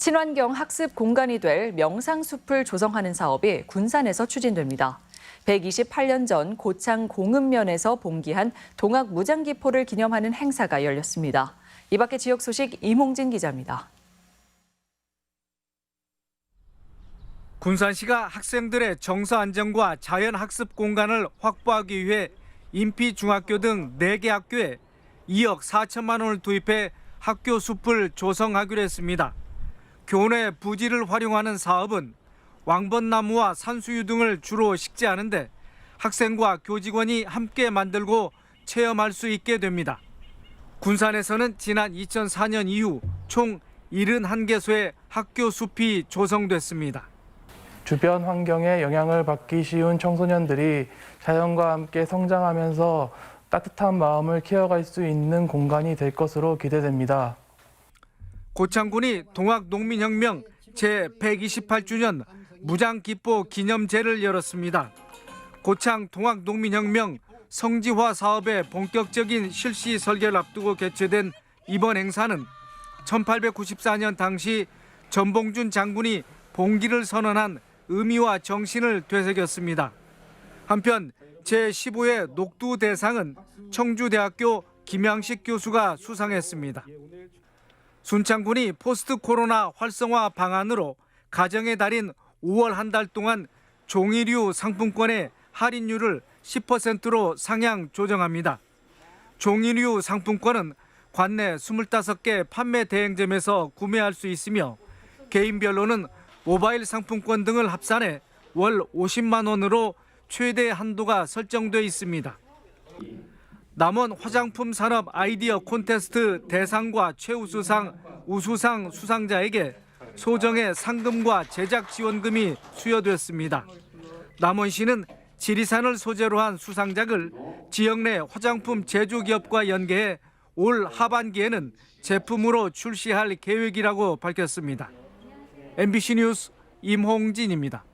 친환경 학습 공간이 될 명상숲을 조성하는 사업이 군산에서 추진됩니다. 128년 전 고창 공읍면에서 봉기한 동학 무장기포를 기념하는 행사가 열렸습니다. 이 밖의 지역 소식 이몽진 기자입니다. 군산시가 학생들의 정서 안정과 자연 학습 공간을 확보하기 위해 인피 중학교 등 4개 학교에 2억 4천만 원을 투입해 학교 숲을 조성하기로 했습니다. 교내 부지를 활용하는 사업은 왕벚나무와 산수유 등을 주로 식재하는데 학생과 교직원이 함께 만들고 체험할 수 있게 됩니다. 군산에서는 지난 2004년 이후 총 71개소의 학교 숲이 조성됐습니다. 주변 환경에 영향을 받기 쉬운 청소년들이 자연과 함께 성장하면서 따뜻한 마음을 키워갈 수 있는 공간이 될 것으로 기대됩니다. 고창군이 동학농민혁명 제128주년 무장기포 기념제를 열었습니다. 고창 동학농민혁명 성지화 사업의 본격적인 실시 설계를 앞두고 개최된 이번 행사는 1894년 당시 전봉준 장군이 봉기를 선언한 의미와 정신을 되새겼습니다. 한편 제15회 녹두 대상은 청주대학교 김양식 교수가 수상했습니다. 순창군이 포스트 코로나 활성화 방안으로 가정의 달인 5월 한 달 동안 종이류 상품권의 할인율을 10%로 상향 조정합니다. 종이류 상품권은 관내 25개 판매 대행점에서 구매할 수 있으며 개인별로는 모바일 상품권 등을 합산해 월 50만 원으로 최대 한도가 설정돼 있습니다. 남원 화장품 산업 아이디어 콘테스트 대상과 최우수상, 우수상 수상자에게 소정의 상금과 제작 지원금이 수여됐습니다. 남원시는 지리산을 소재로 한 수상작을 지역 내 화장품 제조기업과 연계해 올 하반기에는 제품으로 출시할 계획이라고 밝혔습니다. MBC 뉴스 임홍진입니다.